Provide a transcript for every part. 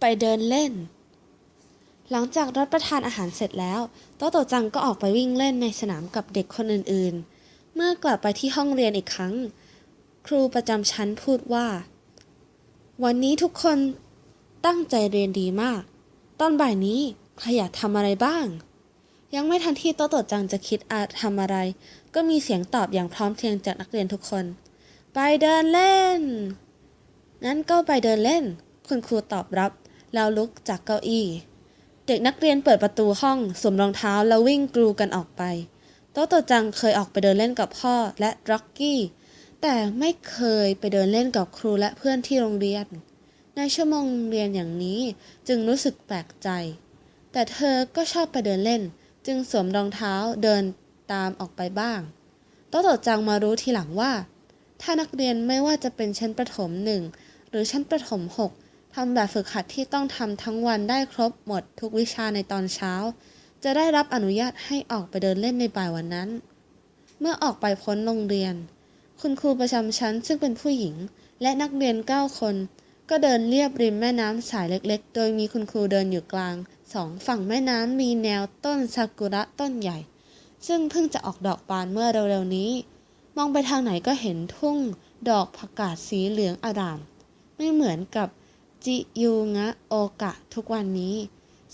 ไปเดินเล่น หลังจากรับประทานอาหารเสร็จแล้วโตโตจังก็ออกไปวิ่งเล่นในสนามกับเด็กคนอื่นๆ เมื่อกลับไปที่ห้องเรียนอีกครั้ง ครูประจำชั้นพูดว่า วันนี้ทุกคนตั้งใจเรียนดีมาก ตอนบ่ายนี้ใครอยากทำอะไรบ้าง ยังไม่ทันที่โตโตจังจะคิดอาจทำอะไร ก็มีเสียงตอบอย่างพร้อมเพรียงจากนักเรียนทุกคน ไปเดินเล่น งั้นก็ไปเดินเล่น คุณครูตอบรับ แล้วลุกจากเก้าอี้ เด็กนักเรียนเปิดประตูห้องสวมรองเท้าแล้ววิ่งกรูกันออกไป โตโตจังเคยออกไปเดินเล่นกับพ่อและร็อกกี้แต่ไม่เคยไปเดินเล่นกับครูและเพื่อนที่โรงเรียน ในชั่วโมงเรียนอย่างนี้จึงรู้สึกแปลกใจ แต่เธอก็ชอบไปเดินเล่น จึงสวมรองเท้าเดินตามออกไปบ้างโตโตจังมารู้ทีหลังว่า ถ้านักเรียนไม่ว่าจะเป็นชั้นประถมหนึ่งหรือชั้นประถมหก ทำแบบฝึกหัดที่ต้องทำทั้งวันได้ครบหมดทุกวิชาในตอนเช้า จะได้รับอนุญาตให้ออกไปเดินเล่นในบ่ายวันนั้น เมื่อออกไปพ้นโรงเรียน คุณครูประจำชั้นซึ่งเป็นผู้หญิง และนักเรียน 9 คน ก็เดินเลียบริมแม่น้ำสายเล็กๆ โดยมีคุณครูเดินอยู่กลางสองฝั่งแม่น้ำมีแนวต้นซากุระต้นใหญ่ ซึ่งเพิ่งจะออกดอกบานเมื่อเร็วๆนี้ มองไปทางไหนก็เห็นทุ่ง ดอกผักกาดสีเหลืองอาราม ไม่เหมือนกับ จิยูงะโอกะทุกวันนี้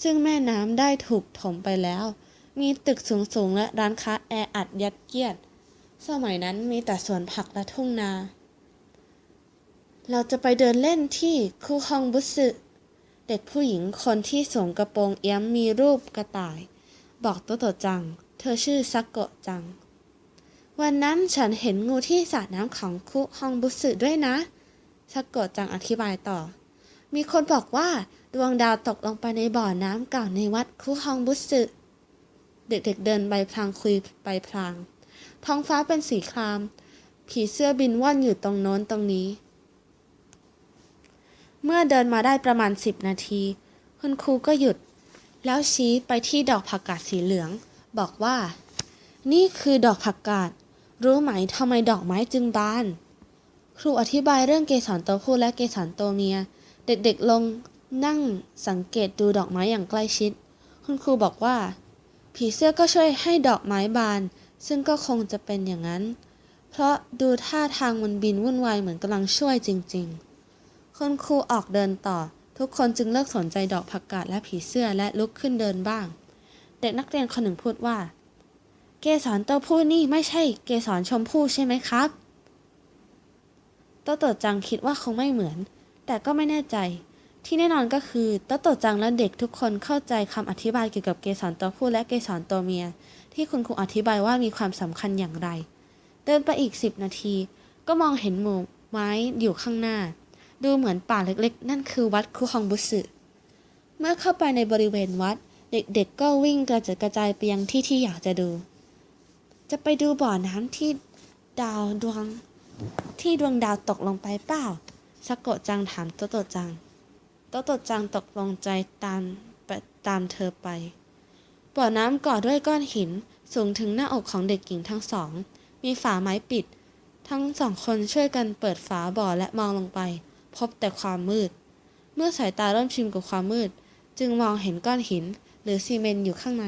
ซึ่งแม่น้ำได้ถูกถมไปแล้ว มีตึกสูงๆและร้านค้าแออัดยัดเยียด สมัยนั้นมีแต่สวนผักและทุ่งนา เราจะไปเดินเล่นที่คูฮองบุสึเด็กผู้หญิงคนที่สวมกระโปรงเอี้ยมมีรูปกระต่าย บอกโตโตจัง เธอชื่อซักโกะจัง วันนั้นฉันเห็นงูที่สระน้ำของคุฮองบุสึด้วยนะซักโกะจังอธิบายต่อ มีคนบอกว่าดวงดาวตกลงไปในบ่อน้ำเก่าในวัดคุฮองบุสึ เด็กๆเดินไปพลางคุยไปพลาง ท้องฟ้าเป็นสีคราม ผีเสื้อบินว่อนอยู่ตรงโน้นตรงนี้ เมื่อเดินมาได้ประมาณ10นาที คุณครูก็หยุด แล้วชี้ไปที่ดอกผักกาดสีเหลือง บอกว่า นี่คือดอกผักกาด รู้ไหมทำไมดอกไม้จึงบาน ครูอธิบายเรื่องเกสรตัวผู้และเกสรตัวเมีย เด็กๆลงนั่งสังเกตดูดอกไม้อย่างใกล้ชิด คุณครูบอกว่า ผีเสื้อก็ช่วยให้ดอกไม้บาน ซึ่งก็คงจะเป็นอย่างนั้น เพราะดูท่าทางมันบินวุ่นวายเหมือนกำลังช่วยจริง ๆ คุณครูออกเดินต่อ ทุกคนจึงเลิกสนใจดอกผักกาดและผีเสื้อและลุกขึ้นเดินบ้าง เด็กนักเรียนคนหนึ่งพูดว่า เกสรตัวผู้นี่ไม่ใช่เกสรชมพู่ใช่ไหมครับโตโตจังคิดว่าคงไม่เหมือน แต่ก็ไม่แน่ใจ ที่แน่นอนก็คือโตโตจังและเด็กทุกคนเข้าใจคำอธิบายเกี่ยวกับเกสรตัวผู้และเกสรตัวเมีย ที่คุณครูอธิบายว่ามีความสำคัญอย่างไร เดินไปอีกสิบนาที ก็มองเห็นหมู่ไม้อยู่ข้างหน้า ดูเหมือนป่าเล็กๆ นั่นคือวัดคุฮองบุสึเมื่อเข้าไปในบริเวณวัด เด็กๆ ก็วิ่งกระจัดกระจายไปยังที่ที่อยากจะดู จะไปดูบ่อน้ำที่ดาวดวงที่ดวงดาวตกลงไปเปล่า สะโกะจังถามโตโตจัง โตโตจังตกลงใจตามไปตามเธอไป บ่อน้ำก่อด้วยก้อนหินสูงถึงหน้าอกของเด็กหญิงทั้งสอง มีฝาไม้ปิด ทั้งสองคนช่วยกันเปิดฝาบ่อและมองลงไป พบแต่ความมืด เมื่อสายตาเริ่มชินกับความมืด จึงมองเห็นก้อนหิน หรือซีเมนต์อยู่ข้างใน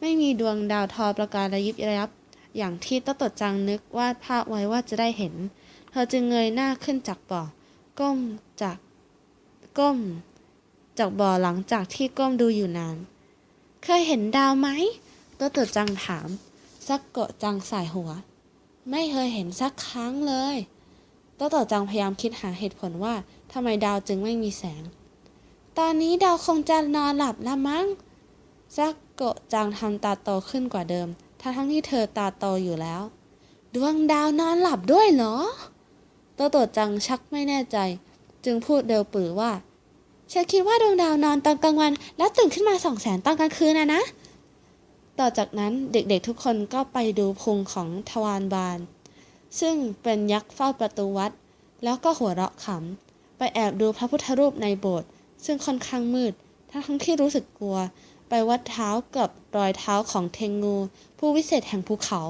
ไม่มีดวงดาวทอประกายระยิบระยับ อย่างที่โตโตจังนึกวาดภาพไว้ว่าจะได้เห็น เธอจึงเงยหน้าขึ้นจากบ่อ ก้มจากก้ม จากบ่อหลังจากที่ก้มดูอยู่นาน เคยเห็นดาวไหมโตโตจังถาม ซักโกะจังสายหัว ไม่เคยเห็นสักครั้งเลยโตโตจังพยายามคิดหาเหตุผลว่าทำไมดาวจึงไม่มีแสง ตอนนี้ดาวคงจะนอนหลับละมั้งซักโกะจังทำตาโตขึ้นกว่าเดิม ทั้งที่เธอตาโตอยู่แล้ว ดวงดาวนอนหลับด้วยเหรอ โตโตจังชักไม่แน่ใจ จึงพูดเร็วปือว่าฉันคิดว่าดวงดาวนอนตอนกลางวัน แล้วตื่นขึ้นมาส่องแสงตอนกลางคืนนะนะ ต่อจากนั้นเด็กๆทุกคนก็ไปดูพุงของทวารบาน ซึ่งเป็นยักษ์เฝ้าประตูวัด แล้วก็หัวเราะขำ ไปแอบดูพระพุทธรูปในโบสถ์ซึ่งค่อนข้างมืด ทั้งทั้งที่รู้สึกกลัว ไปวัดเท้ากับรอยเท้าของเทงงู ผู้วิเศษแห่งภูเขา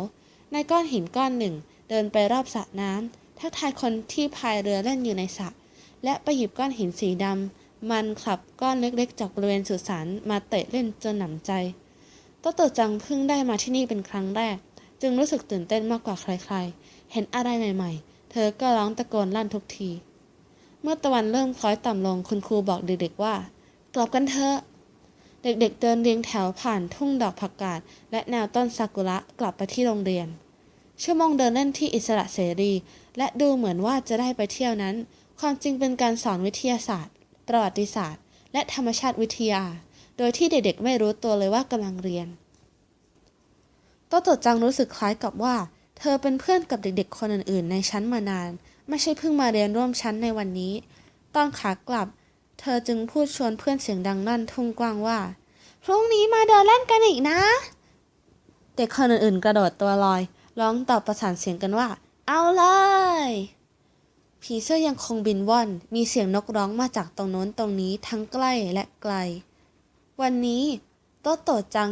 ในก้อนหินก้อนหนึ่ง เดินไปรอบสระน้ำ ทักทายคนที่พายเรือเล่นอยู่ในสระและไปหยิบก้อนหินสีดำมันขับก้อนเล็กๆ จากบริเวณสุสานมาเตะเล่นจนหนำใจโตโตจังเพิ่งได้มาที่นี่เป็นครั้งแรก จึงรู้สึกตื่นเต้นมากกว่าใครๆ เห็นอะไรใหม่ๆ เธอก็ร้องตะโกนลั่นทุกที เมื่อตะวันเริ่มคล้อยต่ำลงคุณครูบอกเด็กๆว่า กลับกันเถอะเด็กๆเดินเรียงแถวผ่านทุ่งดอกผักกาดและแนวต้นซากุระกลับไปที่โรงเรียน ชั่วโมงเดินเล่นที่อิสระเสรี และดูเหมือนว่าจะได้ไปเที่ยวนั้น ความจริงเป็นการสอนวิทยาศาสตร์ ประวัติศาสตร์ และธรรมชาติวิทยา โดยที่เด็กๆ ไม่รู้ตัวเลยว่ากำลังเรียนโตโตจังรู้สึกคล้ายกับว่า เธอเป็นเพื่อนกับเด็กๆ คนอื่นๆ ในชั้นมานาน ไม่ใช่เพิ่งมาเรียนร่วมชั้นในวันนี้ ตอนขากลับ เธอจึงพูดชวนเพื่อนเสียงดังลั่นทุ่งกว้างว่า พรุ่งนี้มาเดินเล่นกันอีกนะ เด็กคนอื่นๆ กระโดดตัวลอย ร้องตอบประสานเสียงกันว่า เอาเลยผีเสื้อยังคงบินว่อน มีเสียงนกร้องมาจากตรงโน้นตรงนี้ทั้งใกล้และไกล วันนี้โตโตจัง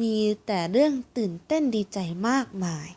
มีแต่เรื่องตื่นเต้นดีใจมากมาย